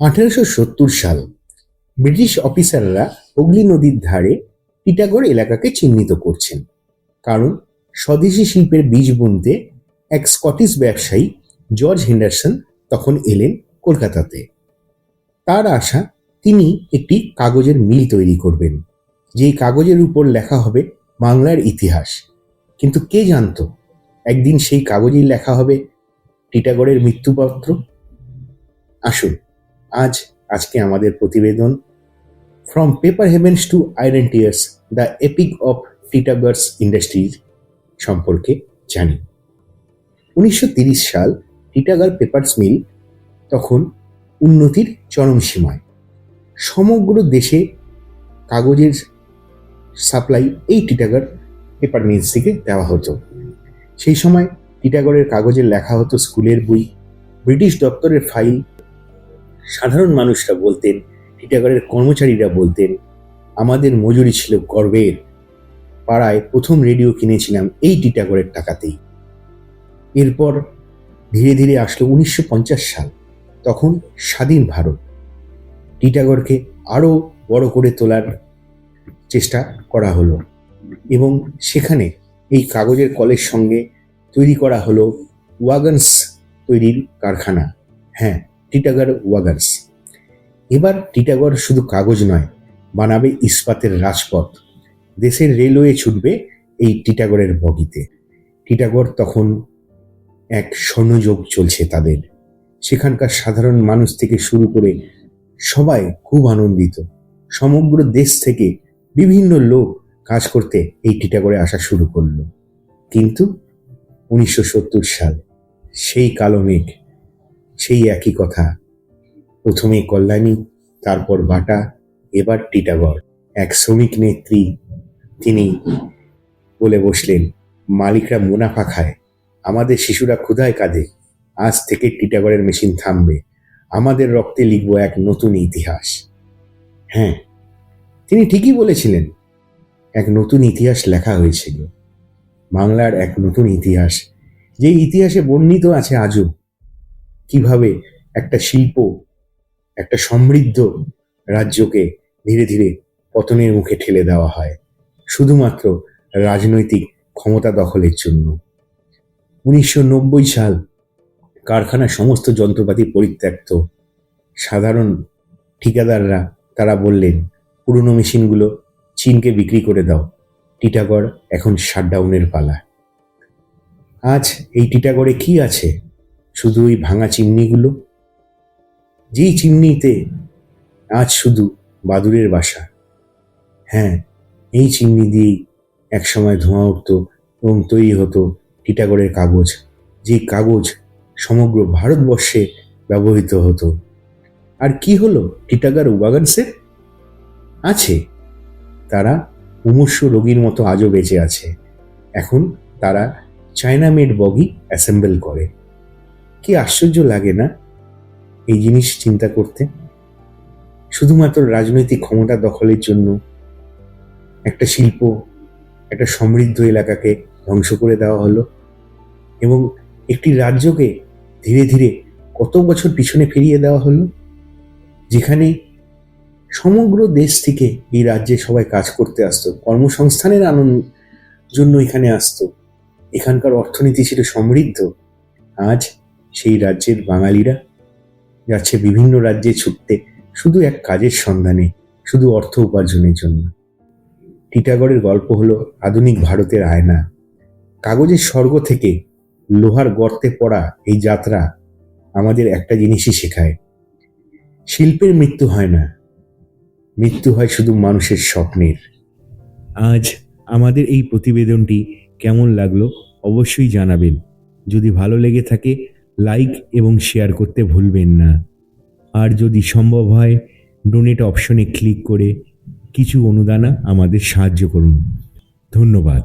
আঠেরোশো সত্তর সাল ব্রিটিশ অফিসাররা হুগলি নদীর ধারে টিটাগড় এলাকাকে চিহ্নিত করছেন। কারণ স্বদেশি শিল্পের বীজ বুনতে এক স্কটিশ ব্যবসায়ী জর্জ হেন্ডারসন তখন এলেন কলকাতাতে। তার আশা, তিনি একটি কাগজের মিল তৈরি করবেন, যেই কাগজের উপর লেখা হবে বাংলার ইতিহাস। কিন্তু কে জানতো, একদিন সেই কাগজেই লেখা হবে টিটাগড়ের মৃত্যুপত্র? আসুন আজ আজকে আমাদের প্রতিবেদন। From paper heavens to iron tears the epic of Titagarh's industries সম্পর্কে জানি। উনিশশো সাল টিটাগার পেপারস মিল তখন উন্নতির চরম সীমায়। সমগ্র দেশে কাগজের সাপ্লাই এই টিটাগড় পেপার মিলস থেকে দেওয়া হতো। সেই সময় টিটাগড়ের কাগজে লেখা হতো স্কুলের বই ব্রিটিশ দপ্তরের ফাইল সাধারণ মানুষরা বলতেন টিটাগড়ের কর্মচারীরা বলতেন, আমাদের মজুরি ছিল গর্বের। পাড়ায় প্রথম রেডিও কিনেছিলাম এই টিটাগড়ের টাকাতেই। এরপর ধীরে ধীরে আসলো উনিশশো পঞ্চাশ সাল, তখন স্বাধীন ভারত। টিটাগড়কে আরও বড় করে তোলার চেষ্টা করা হলো এবং সেখানে এই কাগজের কলের সঙ্গে তৈরি করা হলো ওয়াগনস তৈরির কারখানা। হ্যাঁ টিটাগড় ওয়াগনস এবার টিটাগড় শুধু কাগজ নয়, বানাবে ইস্পাতের রাজপথ। দেশের রেলওয়ে ছুটবে এই টিটাগড়ের বগিতে। টিটাগড় তখন এক স্বর্ণযোগ চলছে তাদের। সেখানকার সাধারণ মানুষ থেকে শুরু করে সবাই খুব আনন্দিত। সমগ্র দেশ থেকে বিভিন্ন লোক কাজ করতে এই টিটাগড়ে আসা শুরু করল। কিন্তু উনিশশো সত্তর সাল, সেই কালো মেঘ সেই একই কথা। প্রথমে কল্যাণী, তারপর বাটা, এবার টিটাগড়। এক শ্রমিক নেত্রী তিনি বলে বসলেন, মালিকরা মুনাফা খায়। আমাদের শিশুরা ক্ষুধায় কাঁদে। আজ থেকে টিটাগড়ের মেশিন থামবে। আমাদের রক্তে লিখব এক নতুন ইতিহাস। হ্যাঁ তিনি ঠিকই বলেছিলেন। এক নতুন ইতিহাস লেখা হয়েছিল। বাংলার এক নতুন ইতিহাস, যে ইতিহাসে বর্ণিত আছে আজও। কীভাবে একটা শিল্প, একটা সমৃদ্ধ রাজ্যকে ধীরে ধীরে পতনের মুখে ঠেলে দেওয়া হয়। শুধুমাত্র রাজনৈতিক ক্ষমতা দখলের জন্য। উনিশশো নব্বই সাল কারখানার সমস্ত যন্ত্রপাতি পরিত্যক্ত। সাধারণ ঠিকাদাররা তারা বললেন, পুরনো মেশিনগুলো চীনকে বিক্রি করে দাও। টিটাগড় এখন শাটডাউনের পালা। আজ এই টিটাগড়ে কি আছে? শুধু ওই ভাঙা চিমনিগুলো? যেই চিমনিতে আজ শুধু বাদুরের বাসা। হ্যাঁ এই চিমনি দিয়েই একসময় ধোঁয়া উঠত এবং তৈরি হতো টিটাগড়ের কাগজ, যে কাগজ সমগ্র ভারতবর্ষে ব্যবহৃত হতো। আর কি হলো টিটাগড় ওয়াগানসের আছে, তারা মুমূর্ষ রোগীর মতো আজও বেঁচে আছে। এখন তারা চায়না মেড বগি অ্যাসেম্বল করে। কি আশ্চর্য লাগে না এই জিনিস চিন্তা করতে? শুধুমাত্র রাজনৈতিক ক্ষমতা দখলের জন্য একটা শিল্প, একটা সমৃদ্ধ এলাকাকে ধ্বংস করে দেওয়া হলো এবং একটি রাজ্যকে ধীরে ধীরে কত বছর পিছনে ফিরিয়ে দেওয়া হলো? যেখানে সমগ্র দেশ থেকে এই রাজ্যে সবাই কাজ করতে আসতো, কর্মসংস্থানের আনন্দ জন্য এখানে আসতো। এখানকার অর্থনীতি ছিল সমৃদ্ধ। আজ সেই রাজ্যের বাঙালিরা যাচ্ছে বিভিন্ন রাজ্যে ছুটতে শুধু এক কাজের সন্ধানে, শুধু অর্থ উপার্জনের জন্য। টিটাগড়ের গল্প হলো আধুনিক ভারতের আয়না। কাগজের স্বর্গ থেকে লোহার গর্তে পড়া এই যাত্রা আমাদের একটা জিনিসই শেখায়। শিল্পের মৃত্যু হয় না, মৃত্যু হয় শুধু মানুষের স্বপ্নের। আজ আমাদের এই প্রতিবেদনটি কেমন লাগল অবশ্যই জানাবেন। যদি ভালো লেগে থাকে লাইক এবং শেয়ার করতে ভুলবেন না। আর যদি সম্ভব হয় ডোনেট অপশনে ক্লিক করে কিছু অনুদানা আমাদের সাহায্য করুন। ধন্যবাদ।